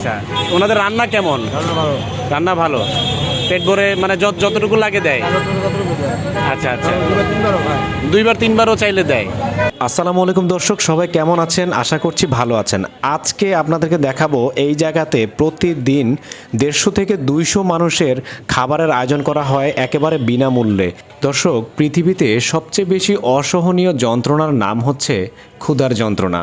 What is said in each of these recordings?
আচ্ছা ওনাদের রান্না কেমন? রান্না ভালো। পেট ভরে মানে যত যতটুকু লাগে দেয়? আচ্ছা আচ্ছা। দুইবার তিনবারও চাইলে দেয়? আসসালামু আলাইকুম দর্শক সবাই কেমন আছেন? আশা করছি ভালো আছেন। আজকে আপনাদেরকে দেখাবো এই জায়গাতে প্রতিদিন দেড়শো থেকে দুইশো মানুষের খাবারের আয়োজন করা হয় একেবারে বিনামূল্যে। দর্শক পৃথিবীতে সবচেয়ে বেশি অসহনীয় যন্ত্রণার নাম হচ্ছে ক্ষুধার যন্ত্রণা।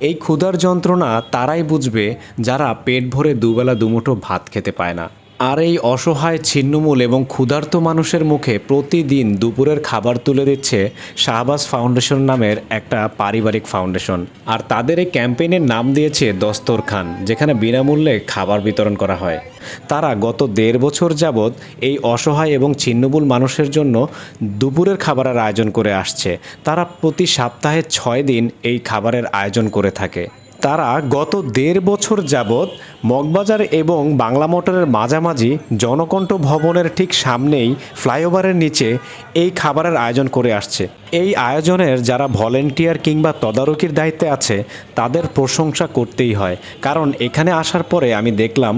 এই ক্ষুধার যন্ত্রণা তারাই বুঝবে যারা পেট ভরে দুবেলা দুমুঠো ভাত খেতে পায় না। আর এই অসহায় ছিন্নমূল এবং ক্ষুধার্ত মানুষের মুখে প্রতিদিন দুপুরের খাবার তুলে দিচ্ছে শাহবাজ ফাউন্ডেশন নামের একটা পারিবারিক ফাউন্ডেশন। আর তাদের এই ক্যাম্পেইনের নাম দিয়েছে দস্তর খান, যেখানে বিনামূল্যে খাবার বিতরণ করা হয়। তারা গত দেড় বছর যাবৎ এই অসহায় এবং ছিন্নমূল মানুষের জন্য দুপুরের খাবারের আয়োজন করে আসছে। তারা প্রতি সপ্তাহে ছয় দিন এই খাবারের আয়োজন করে থাকে। তারা গত দেড় বছর যাবৎ মগবাজার এবং বাংলা মোটরের মাঝামাঝি জনকণ্ঠ ভবনের ঠিক সামনেই ফ্লাইওভারের নিচে এই খাবারের আয়োজন করে আসছে। এই আয়োজনের যারা ভলেন্টিয়ার কিংবা তদারকির দায়িত্বে আছে, তাদের প্রশংসা করতেই হয়। কারণ এখানে আসার পরে আমি দেখলাম,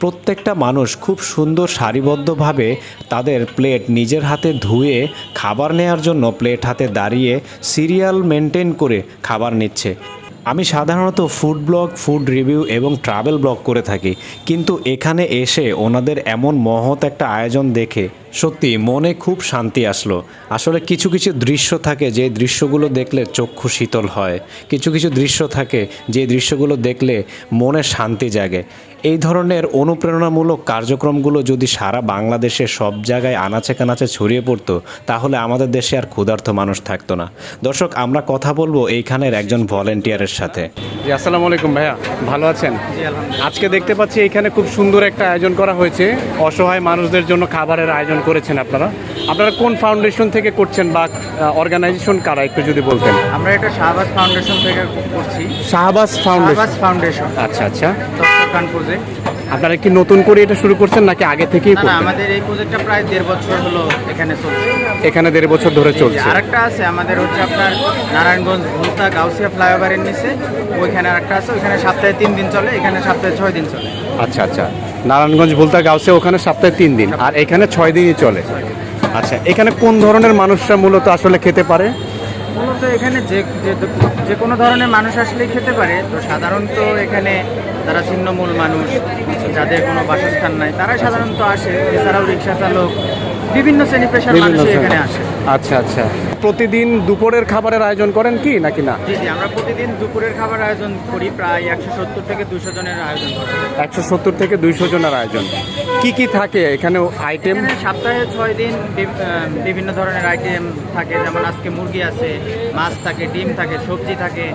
প্রত্যেকটা মানুষ খুব সুন্দর সারিবদ্ধভাবে তাদের প্লেট নিজের হাতে ধুয়ে খাবার নেওয়ার জন্য প্লেট হাতে দাঁড়িয়ে সিরিয়াল মেনটেন করে খাবার নিচ্ছে। আমি সাধারণত ফুড ব্লগ ফুড রিভিউ এবং ট্রাভেল ব্লগ করে থাকি, কিন্তু এখানে এসে ওনাদের এমন মহৎ একটা আয়োজন দেখে সত্যি মনে খুব শান্তি আসলো। আসলে কিছু কিছু দৃশ্য থাকে যে দৃশ্যগুলো দেখলে চক্ষু শীতল হয়, কিছু কিছু দৃশ্য থাকে যে দৃশ্যগুলো দেখলে মনে শান্তি জাগে। এই ধরনের অনুপ্রেরণামূলক কার্যক্রমগুলো যদি সারা বাংলাদেশে সব জায়গায় আনাচে কানাচে ছড়িয়ে পড়তো, তাহলে আমাদের দেশে আর ক্ষুধার্ত মানুষ থাকতো না। দর্শক, আমরা কথা বলব এইখানের একজন ভলেন্টিয়ারের সাথে। জি আসসালামু আলাইকুম ভাইয়া ভালো আছেন? আজকে দেখতে পাচ্ছি এখানে খুব সুন্দর একটা আয়োজন করা হয়েছে। অসহায় মানুষদের জন্য খাবারের আয়োজন করেছেন আপনারা। আপনারা কোন ফাউন্ডেশন থেকে করছেন বা অর্গানাইজেশন কারা একটু যদি বলতেন? আমরা এটা শাহবাজ ফাউন্ডেশন থেকে করছি। শাহবাজ ফাউন্ডেশন শাহবাজ ফাউন্ডেশন আচ্ছা আচ্ছা। প্রজেক্ট আপনারা কি নতুন করে এটা শুরু করছেন নাকি আগে থেকেই না করতেন আমাদের এই প্রজেক্টটা প্রায় দেড় বছর হলো এখানে চলছে। এখানে দেড় বছর ধরে চলছে। আরেকটা আছে আমাদের হচ্ছে আপনার নারায়ণগঞ্জ ভুলতা গাউসিয়া ফ্লাইওভারের নিচে। ওইখানে আরেকটা আছে ওইখানে সপ্তাহে তিন দিন চলে এখানে সপ্তাহে ছয় দিন চলে। আচ্ছা আচ্ছা। নারায়ণগঞ্জ বলতে গাউসে ওখানে সপ্তাহে তিন দিন। আর এখানে ছয় দিনই চলে। আচ্ছা এখানে কোন ধরনের মানুষরা মূলত আসলে খেতে পারে? মূলত এখানে যে যে- যে কোনো ধরনের মানুষ আসলেই খেতে পারে তো সাধারণত এখানে যারা ছিন্নমূল মানুষ যাদের কোনো বাসস্থান নাই তারাই সাধারণত আসে। এছাড়াও রিক্সা চালক বিভিন্ন শ্রেণি পেশার মানুষ এখানে আসে। আচ্ছা আচ্ছা। প্রতিদিন দুপুরের খাবারের আয়োজন করেন কি নাকি না? জি জি আমরা প্রতিদিন দুপুরের খাবার আয়োজন করি প্রায় একশো সত্তর থেকে দুশো জনের আয়োজন করা। একশো সত্তর থেকে দুইশো জনের আয়োজন। কি কি থাকে এখানে আইটেম এখানে সপ্তাহে ছয় দিন আহ, বিভিন্ন ধরনের আইটেম থাকে যেমন আজকে মুরগি আছে মাছ থাকে ডিম থাকে সবজি থাকে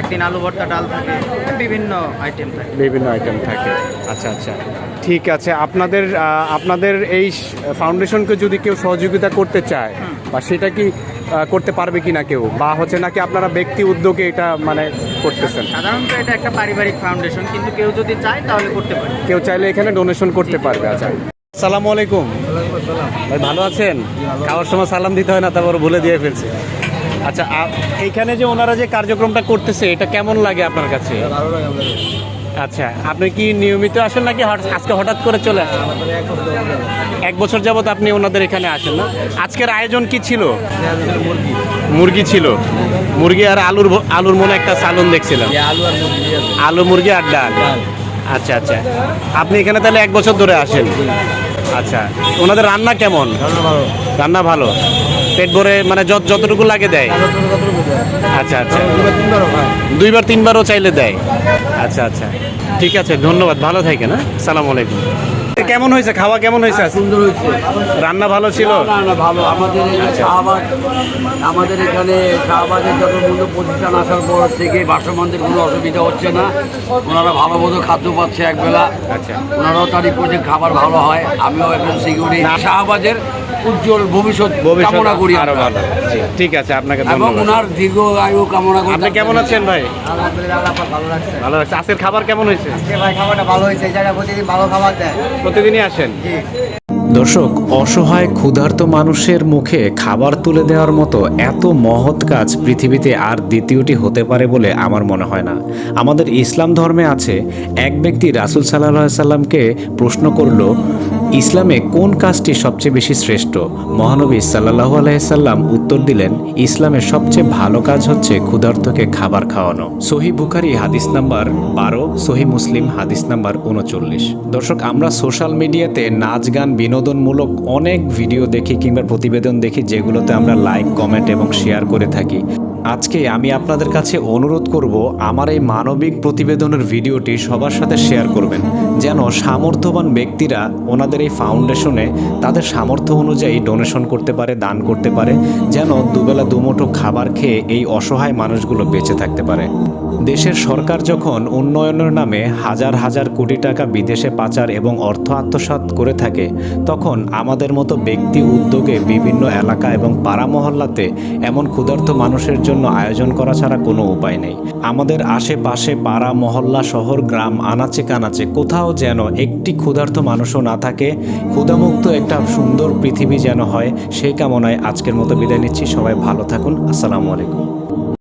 একদিন আলু ভর্তা ডাল থাকে বিভিন্ন আইটেম থাকে। বিভিন্ন আইটেম থাকে। আচ্ছা আচ্ছা। ঠিক আছে আপনাদের আহ, আপনাদের এই ফাউন্ডেশনকে যদি কেউ সহযোগিতা করতে চায় বা সেটা কি করতে পারবে কি না কেউ? বা হচ্ছে নাকি আপনারা ব্যক্তি উদ্যোগে এটা মানে করতেছেন? সাধারণত এটা একটা পারিবারিক ফাউন্ডেশন কিন্তু কেউ যদি চায় তাহলে করতে পারে। কেউ চাইলে এখানে ডোনেশন করতে পারবে আচ্ছা। আসসালামু আলাইকুম। ভাই ভালো আছেন? খাওয়ার সময় সালাম দিতে হয় না তারপর ভুলে দিয়ে ফেলছি। আচ্ছা এইখানে যে ওনারা যে কার্যক্রমটা করতেছে এটা কেমন লাগে আপনার কাছে? আচ্ছা আপনি কি নিয়মিত আসেন নাকি আজকে হঠাৎ করে চলে আসেন? এক বছর যাবৎ আপনি ওনাদের এখানে আসেন না। আজকের আয়োজন কি ছিল? মুরগি ছিল। মুরগি আর আলুর আলুর মনে একটা সালন দেখছিলাম। আলু মুরগি আর ডাল। আচ্ছা আচ্ছা। আপনি এখানে তাহলে এক বছর ধরে আসেন? আচ্ছা। ওনাদের রান্না কেমন? রান্না ভালো। পেট ভরে মানে যত যতটুকু লাগে দেয়? আচ্ছা আচ্ছা। দুইবার তিনবারও চাইলে দেয়? আচ্ছা আচ্ছা। ঠিক আছে ধন্যবাদ। ভালো থাকেন হ্যাঁ? সালাম আলাইকুম। কেমন হয়েছে? খাওয়া কেমন হয়েছে সুন্দর হয়েছে। রান্না ভালো ছিল? না না ভালো। আমাদের এই শাহবাগ আমাদের এখানে শাহবাগের যত মূল্য প্রতিষ্ঠান আসার পর থেকে ভাসমানদের কোনো অসুবিধা হচ্ছে না। ওনারা ভালো মতো খাদ্য পাচ্ছে একবেলা। আচ্ছা। ওনারাও তারিখ করছে খাবার ভালো হয়। আমিও একজন সিকিউরিটি শাহবাজের উজ্জ্বল ভবিষ্যৎ কামনা করি আরও ভালো। ঠিক আছে আপনাকে এবং ওনার দীর্ঘ আয়ু কামনা করি আপনি কেমন আছেন ভাই? আলহামদুলিল্লাহ ভালো লাগছে ভালো লাগছে আজকের খাবার কেমন হয়েছে? ভাই খাবারটা ভালো হয়েছে এই জায়গায় প্রতিদিন ভালো খাবার দেয়। প্রতিদিনই আসেন। দর্শক, অসহায়, ক্ষুধার্ত মানুষের মুখে খাবার তুলে দেওয়ার মতো এত মহৎ কাজ পৃথিবীতে আর দ্বিতীয়টি হতে পারে বলে আমার মনে হয় না। আমাদের ইসলাম ধর্মে আছে, এক ব্যক্তি রাসুল সাল্লাহ সাল্লামকে প্রশ্ন করল ইসলামে কোন কাজটি সবচেয়ে বেশি শ্রেষ্ঠ? মহানবী সাল্লাহ আলাইসাল্লাম উত্তর দিলেন, ইসলামের সবচেয়ে ভালো কাজ হচ্ছে ক্ষুধার্তকে খাবার খাওয়ানো। সহি বুখারি হাদিস নাম্বার বারো, সহি মুসলিম হাদিস নাম্বার উনচল্লিশ। দর্শক, আমরা সোশ্যাল মিডিয়াতে নাচ গান বিনোদনমূলক অনেক ভিডিও দেখি কিংবা প্রতিবেদন দেখি যেগুলোতে আমরা লাইক, কমেন্ট এবং শেয়ার করে থাকি। আজকে আমি আপনাদের কাছে অনুরোধ করব, আমার এই মানবিক প্রতিবেদনের ভিডিওটি সবার সাথে শেয়ার করবেন। যেন সামর্থ্যবান ব্যক্তিরা ওনাদের এই ফাউন্ডেশনে তাদের সামর্থ্য অনুযায়ী ডোনেশন করতে পারে, দান করতে পারে, যেন দুবেলা দুমুঠো খাবার খেয়ে এই অসহায় মানুষগুলো বেঁচে থাকতে পারে। দেশের সরকার যখন উন্নয়নের নামে হাজার হাজার কোটি টাকা বিদেশে পাচার এবং অর্থ আত্মসাৎ করে থাকে, তখন আমাদের মতো ব্যক্তি উদ্যোগে বিভিন্ন এলাকা এবং পাড়া মহল্লাতে এমন ক্ষুধার্ত মানুষের জন্য আয়োজন করা ছাড়া কোনো উপায় নেই। আমাদের আশেপাশে পাড়া মহল্লা শহর, গ্রাম, আনাচে কানাচে কোথাও যেন একটি ক্ষুধার্ত মানুষও না থাকে, ক্ষুধামুক্ত একটা সুন্দর পৃথিবী যেন হয়, সেই কামনায় আজকের মতো বিদায় নিচ্ছি। সবাই ভালো থাকুন। আসসালামু আলাইকুম।